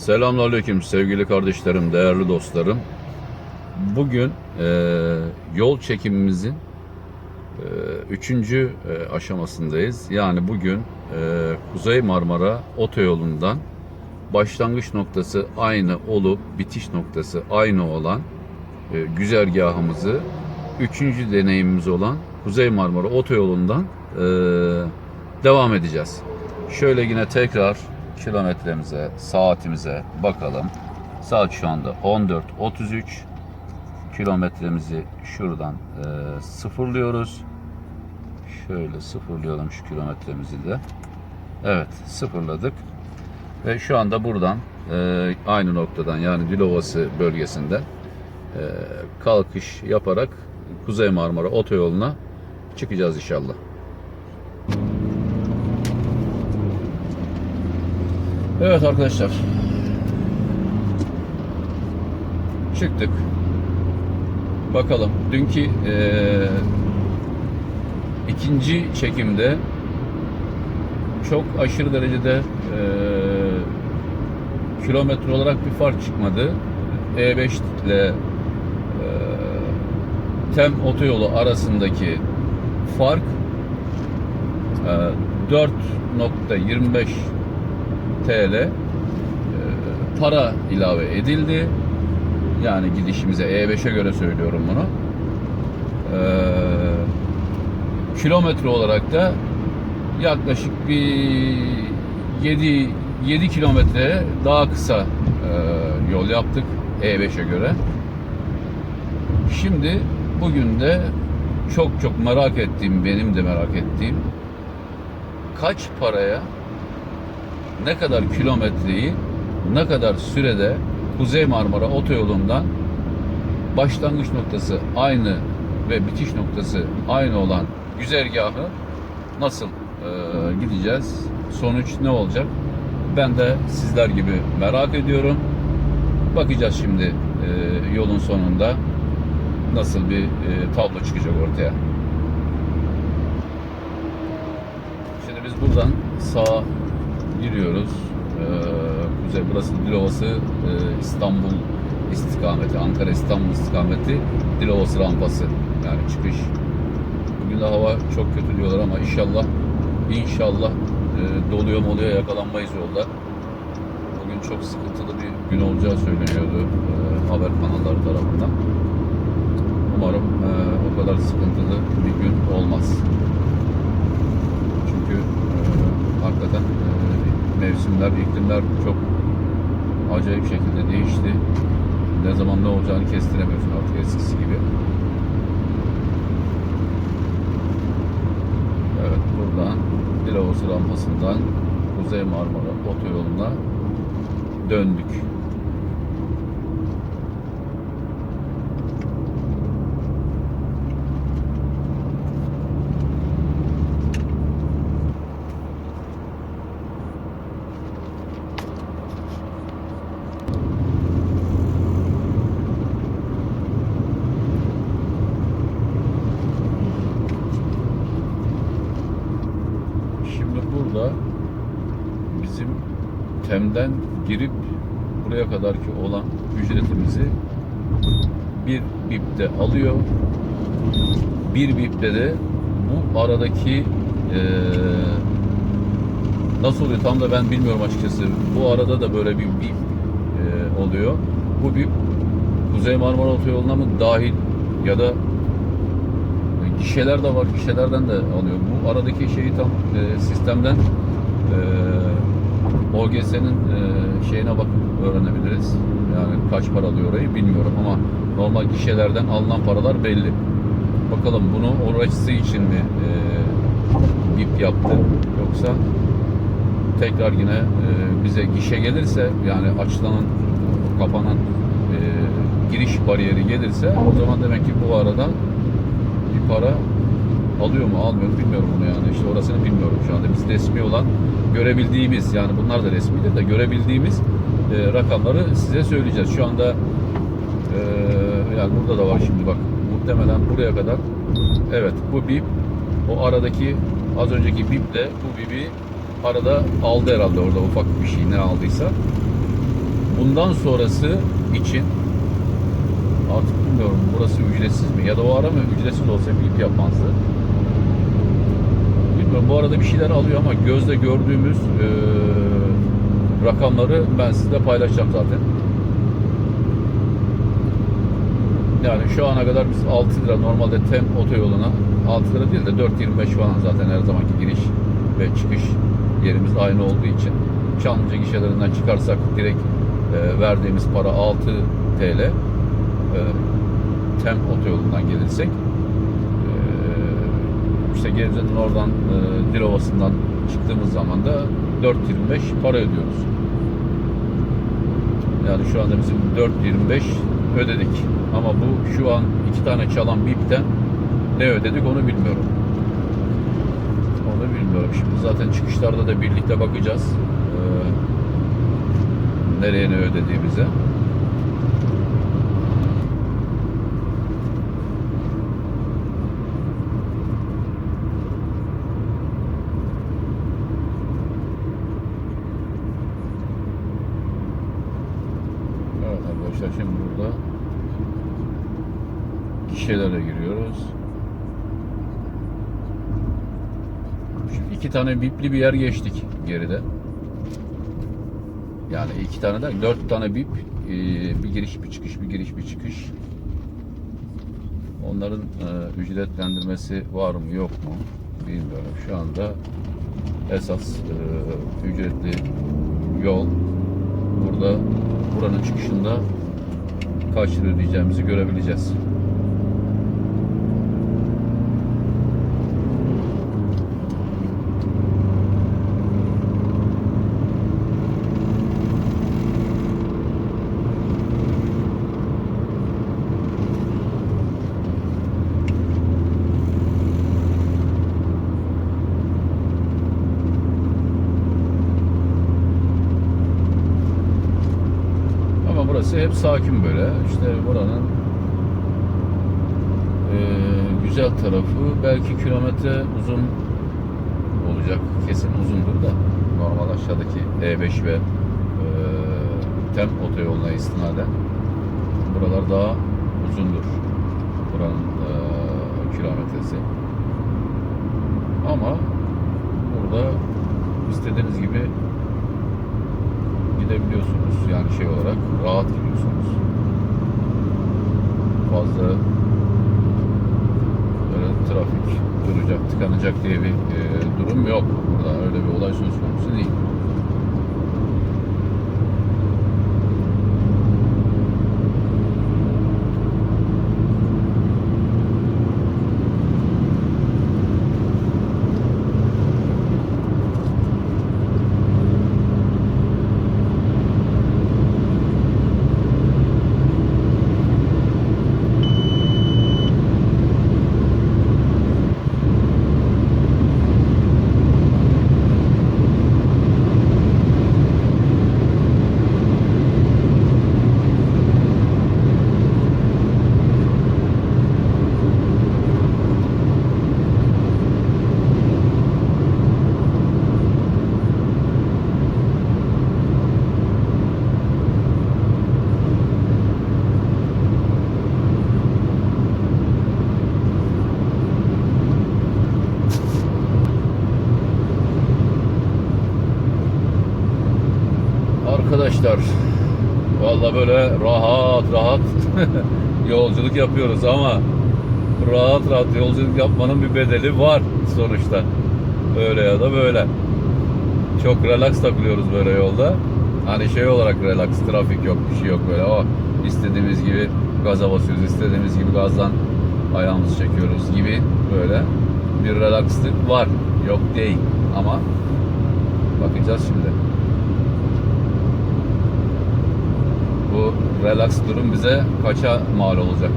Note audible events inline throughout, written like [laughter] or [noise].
Selamünaleyküm sevgili kardeşlerim, değerli dostlarım. Bugün e, yol çekimimizin e, üçüncü e, aşamasındayız. Yani bugün e, Kuzey Marmara Otoyolu'ndan başlangıç noktası aynı olup bitiş noktası aynı olan e, güzergahımızı üçüncü deneyimimiz olan Kuzey Marmara Otoyolu'ndan e, devam edeceğiz. Şöyle yine tekrar kilometremize, saatimize bakalım. Saat şu anda 14.33. Kilometremizi şuradan e, sıfırlıyoruz. Şöyle sıfırlayalım şu kilometremizi de. Evet sıfırladık. Ve şu anda buradan e, aynı noktadan yani Dilovası bölgesinden e, kalkış yaparak Kuzey Marmara Otoyolu'na çıkacağız inşallah. Evet arkadaşlar. Çıktık. Bakalım. Dünkü eee, ikinci çekimde çok aşırı derecede eee, kilometre olarak bir fark çıkmadı. E5 ile eee, Tem otoyolu arasındaki fark eee, 4.25 TL e, para ilave edildi. Yani gidişimize E5'e göre söylüyorum bunu. E, kilometre olarak da yaklaşık bir 7 7 kilometre daha kısa e, yol yaptık E5'e göre. Şimdi bugün de çok çok merak ettiğim, benim de merak ettiğim kaç paraya ne kadar kilometreyi ne kadar sürede Kuzey Marmara Otoyolu'ndan başlangıç noktası aynı ve bitiş noktası aynı olan güzergahı nasıl e, gideceğiz? Sonuç ne olacak? Ben de sizler gibi merak ediyorum. Bakacağız şimdi e, yolun sonunda nasıl bir e, tablo çıkacak ortaya. Şimdi biz buradan sağa giriyoruz. Ee, kuzey burası Dilovası e, İstanbul istikameti, Ankara İstanbul istikameti Dilovası rampası. Yani çıkış. Bugün de hava çok kötü diyorlar ama inşallah inşallah e, doluyor moluyor yakalanmayız yolda. Bugün çok sıkıntılı bir gün olacağı söyleniyordu e, haber kanalları tarafından. Umarım e, o kadar sıkıntılı bir gün olmaz. Çünkü e, hakikaten e, mevsimler, iklimler çok acayip şekilde değişti. Ne zaman ne olacağını kestiremiyorsun artık eskisi gibi. Evet buradan Dilovası rampasından Kuzey Marmara otoyoluna döndük. Şimdi burada bizim Tem'den girip buraya kadarki olan ücretimizi bir bipte alıyor. Bir bipte de bu aradaki eee, nasıl oluyor tam da ben bilmiyorum açıkçası. Bu arada da böyle bir bip eee, oluyor. Bu bip Kuzey Marmara Otoyolu'na mı dahil ya da gişeler de var. Gişelerden de alıyor. Bu aradaki şeyi tam e, sistemden e, OGS'nin e, şeyine bakıp öğrenebiliriz. Yani kaç para alıyor orayı bilmiyorum ama normal gişelerden alınan paralar belli. Bakalım bunu orası için mi e, BIP yaptı yoksa tekrar yine e, bize gişe gelirse yani açılan kapanan e, giriş bariyeri gelirse o zaman demek ki bu arada bir para alıyor mu almıyor mu bilmiyorum bunu yani. İşte orasını bilmiyorum şu anda. Biz resmi olan görebildiğimiz yani bunlar da resmidir de görebildiğimiz e, rakamları size söyleyeceğiz. Şu anda e, yani burada da var şimdi bak. Muhtemelen buraya kadar evet bu bip o aradaki az önceki biple bu bibi arada aldı herhalde orada ufak bir şey ne aldıysa. Bundan sonrası için artık bilmiyorum burası ücretsiz mi? Ya da o ara mı ücretsiz olsa bip yapmazdı. Bilmiyorum bu arada bir şeyler alıyor ama gözle gördüğümüz e, rakamları ben sizle paylaşacağım zaten. Yani şu ana kadar biz 6 lira normalde TEM otoyoluna 6 lira değil de 4.25 falan zaten her zamanki giriş ve çıkış yerimiz aynı olduğu için Çamlıca gişelerinden çıkarsak direkt e, verdiğimiz para 6 TL e, TEM otoyolundan gelirsek işte Gebze'nin oradan e, Dilovası'ndan çıktığımız zaman da 4.25 para ödüyoruz. Yani şu anda bizim 4.25 ödedik. Ama bu şu an iki tane çalan BİP'ten ne ödedik onu bilmiyorum. Onu bilmiyorum. Şimdi zaten çıkışlarda da birlikte bakacağız. Ee, nereye ne ödediğimize. Evet arkadaşlar şimdi burada gişelere giriyoruz. Şimdi iki tane bipli bir yer geçtik geride. Yani iki tane de dört tane bip e, bir giriş bir çıkış bir giriş bir çıkış. Onların e, ücretlendirmesi var mı yok mu bilmiyorum. Şu anda esas e, ücretli yol burada buranın çıkışında kaç lira görebileceğiz. Burası hep sakin böyle. İşte buranın eee, güzel tarafı belki kilometre uzun olacak. Kesin uzundur da. Normal aşağıdaki E5 ve eee TEM otoyoluna istinaden. Buralar daha uzundur. Buranın eee, kilometresi. Ama burada istediğiniz gibi gidebiliyorsunuz. Yani şey olarak rahat gidiyorsunuz. Fazla böyle trafik duracak, tıkanacak diye bir e, durum yok. Burada öyle bir olay söz konusu değil. Arkadaşlar valla böyle rahat rahat [laughs] yolculuk yapıyoruz ama rahat rahat yolculuk yapmanın bir bedeli var sonuçta. Öyle ya da böyle. Çok relax takılıyoruz böyle yolda. Hani şey olarak relax, trafik yok, bir şey yok böyle. O istediğimiz gibi gaza basıyoruz, istediğimiz gibi gazdan ayağımızı çekiyoruz gibi böyle bir relaxlık var. Yok değil ama bakacağız şimdi. Relax durum bize kaça mal olacak?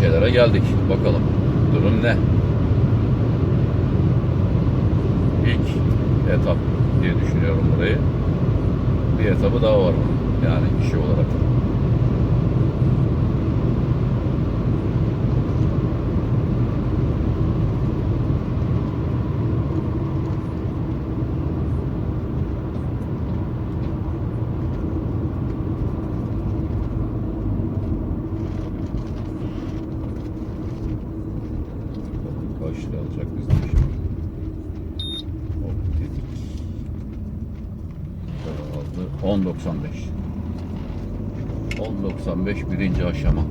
Gişelere geldik. Bakalım durum ne? İlk etap diye düşünüyorum burayı. Bir etabı daha var yani kişi olarak. Kaç lira alacak bizden şimdi? Hop dedik. Para aldı. 10.95 10.95 birinci aşama.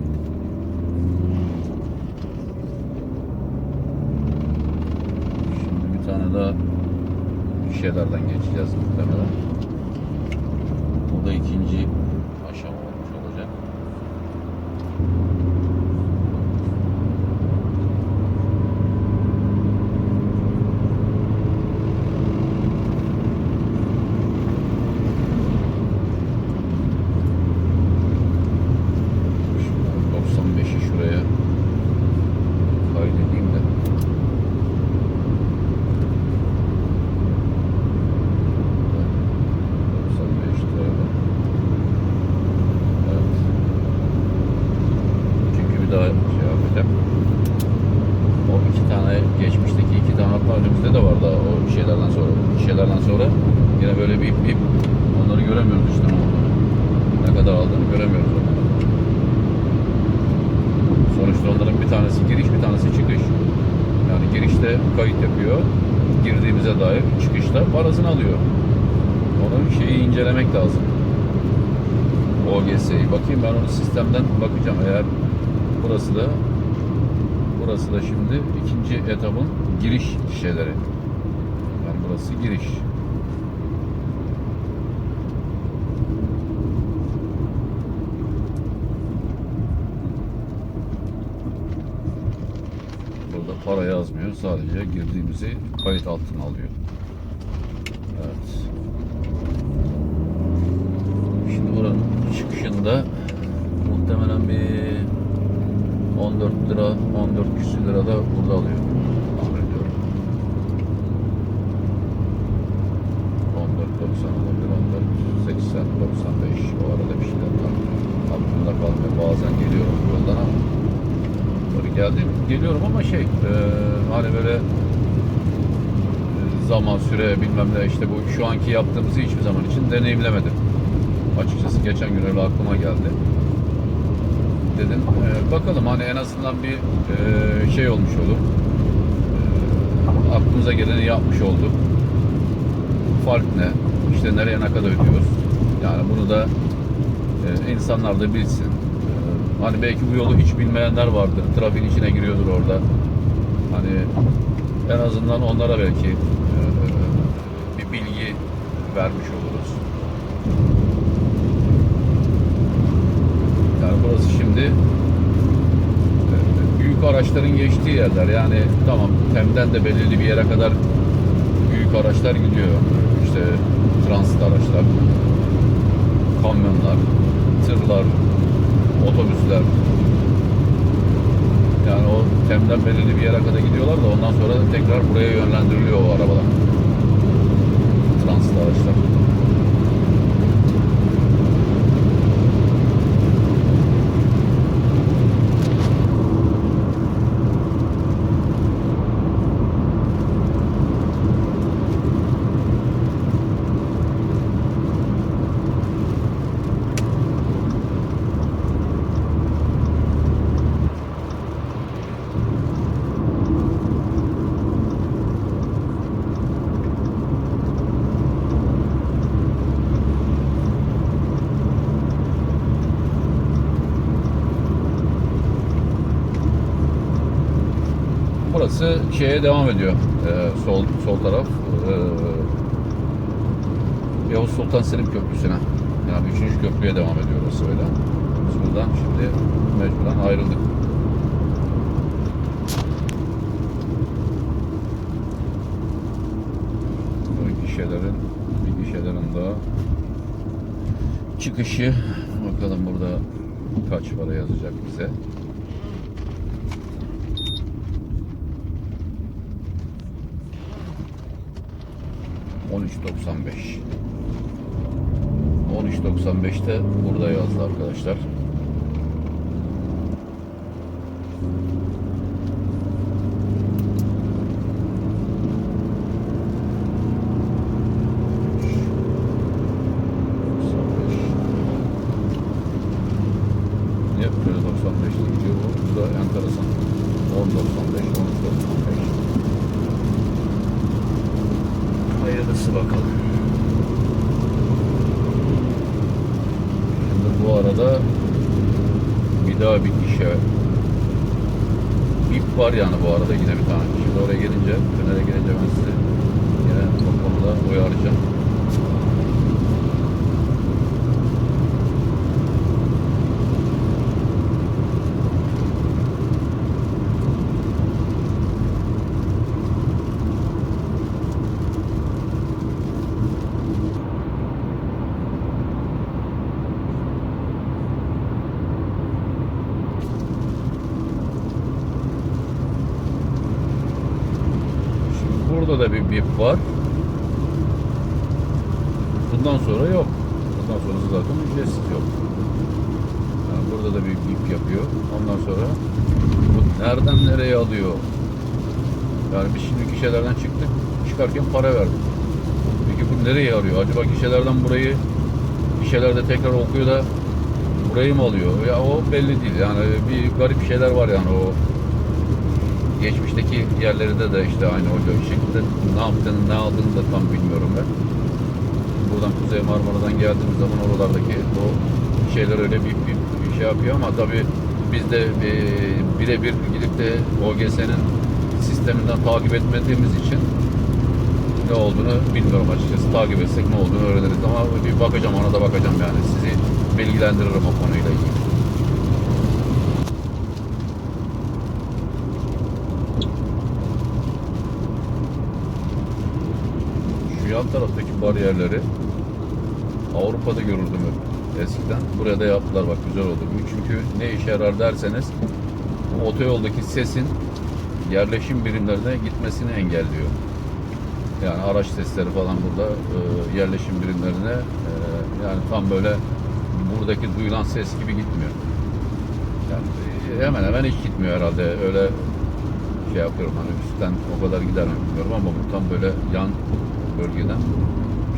Şimdi bir tane daha şeylerden geçeceğiz muhtemelen. O da ikinci aşama olmuş olacak. Şimdi 95'i şuraya kaydedeyim de. Evet. Çünkü bir daha şey yapacağım. O iki tane geçmişteki iki tane hatta önümüzde de vardı o şeylerden sonra. Şeylerden sonra yine böyle bir bip onları göremiyoruz işte ne olduğunu. Ne kadar aldığını göremiyoruz onları. Sonuçta onların bir tanesi giriş bir tanesi çıkış. Yani girişte kayıt yapıyor. Girdiğimize dair çıkışta parasını alıyor. Onun şeyi incelemek lazım. OGS'yi. Bakayım ben onu sistemden bakacağım. Eğer burası da burası da şimdi ikinci etapın giriş şeyleri. Yani burası giriş. Burada para yazmıyor. Sadece girdiğimizi kayıt altına alıyor. Evet. Şimdi buranın çıkışında muhtemelen bir 14 lira, 14 küsür lira da burada alıyor. Tahmin ediyorum. 14.90 olabilir, 14.80, 95 o arada bir şeyler var. Aklımda kalmıyor. Bazen geliyorum bu yoldan ama Böyle geldim, geliyorum ama şey, e, hani böyle e, zaman, süre bilmem ne işte bu şu anki yaptığımızı hiçbir zaman için deneyimlemedim. Açıkçası geçen gün öyle aklıma geldi. Dedim e, bakalım hani en azından bir e, şey olmuş olur. E, aklımıza geleni yapmış olduk. Fark ne? İşte nereye ne kadar ödüyoruz? Yani bunu da e, insanlar da bilsin. Hani belki bu yolu hiç bilmeyenler vardır. Trafiğin içine giriyordur orada. Hani en azından onlara belki e, bir bilgi vermiş oluruz. Yani burası şimdi e, büyük araçların geçtiği yerler. Yani tamam Tem'den de belirli bir yere kadar büyük araçlar gidiyor. İşte transit araçlar, kamyonlar, tırlar, otobüsler. Yani o Tem'den belirli bir yere kadar gidiyorlar da ondan sonra tekrar buraya yönlendiriliyor o arabalar. Transit araçlar. Burası şeye devam ediyor. Ee, sol sol taraf. Ee, Yavuz Sultan Selim Köprüsü'ne. Yani üçüncü köprüye devam ediyor orası öyle. Biz buradan şimdi mecburen ayrıldık. Bu gişelerin bir gişelerin daha çıkışı. Bakalım burada kaç para yazacak bize. 13.95 13.95'te burada yazdı arkadaşlar. Niye böyle 95 gidiyor bu? Bu da enteresan. 10.95, 13.95. Hayırlısı bakalım. Şimdi bu arada bir daha bir işe ip var yani bu arada yine bir tane. Şimdi oraya gelince, tünele gelince ben size yine bu konuda uyaracağım. Şimdi burada da bir bip var. Bundan sonra yok. Bundan sonrası zaten ücretsiz yok. Yani burada da bir bip yapıyor. Ondan sonra bu nereden nereye alıyor? Yani biz şimdi gişelerden çıktık. Çıkarken para verdik. Peki bu nereye arıyor? Acaba gişelerden burayı gişelerde tekrar okuyor da burayı mı alıyor? Ya o belli değil. Yani bir garip şeyler var yani o geçmişteki yerlerinde de işte aynı o şekilde ne yaptığını ne aldığını da tam bilmiyorum ben. Buradan Kuzey Marmara'dan geldiğimiz zaman oralardaki o şeyler öyle bir, bir, bir şey yapıyor ama tabii biz de e, birebir gidip de OGS'nin sisteminden takip etmediğimiz için ne olduğunu bilmiyorum açıkçası. Takip etsek ne olduğunu öğreniriz ama bir bakacağım ona da bakacağım yani sizi bilgilendiririm o konuyla ilgili. Şu yan taraftaki bariyerleri Avrupa'da görürdüm hep eskiden. Burada yaptılar bak güzel oldu. Çünkü ne işe yarar derseniz bu otoyoldaki sesin yerleşim birimlerine gitmesini engelliyor. Yani araç sesleri falan burada e, yerleşim birimlerine e, yani tam böyle buradaki duyulan ses gibi gitmiyor. Yani e, hemen hemen hiç gitmiyor herhalde. Öyle şey yapıyorum hani üstten o kadar gider mi bilmiyorum ama tam böyle yan bölgeden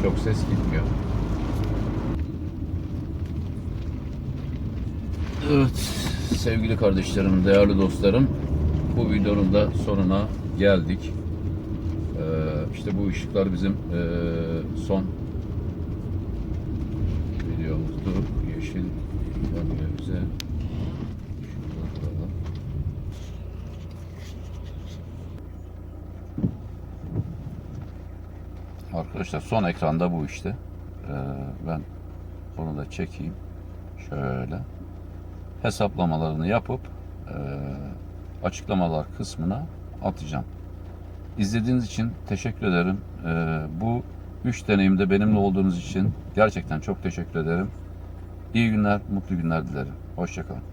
çok ses gitmiyor. Evet sevgili kardeşlerim, değerli dostlarım bu videonun da sonuna geldik. Ee, işte bu ışıklar bizim ee, son videomuzdu. Yeşil yanıyor bize. Arkadaşlar son ekranda bu işte. Ee, ben onu da çekeyim. Şöyle. Hesaplamalarını yapıp e, açıklamalar kısmına atacağım. İzlediğiniz için teşekkür ederim. Ee, bu üç deneyimde benimle olduğunuz için gerçekten çok teşekkür ederim. İyi günler, mutlu günler dilerim. Hoşçakalın.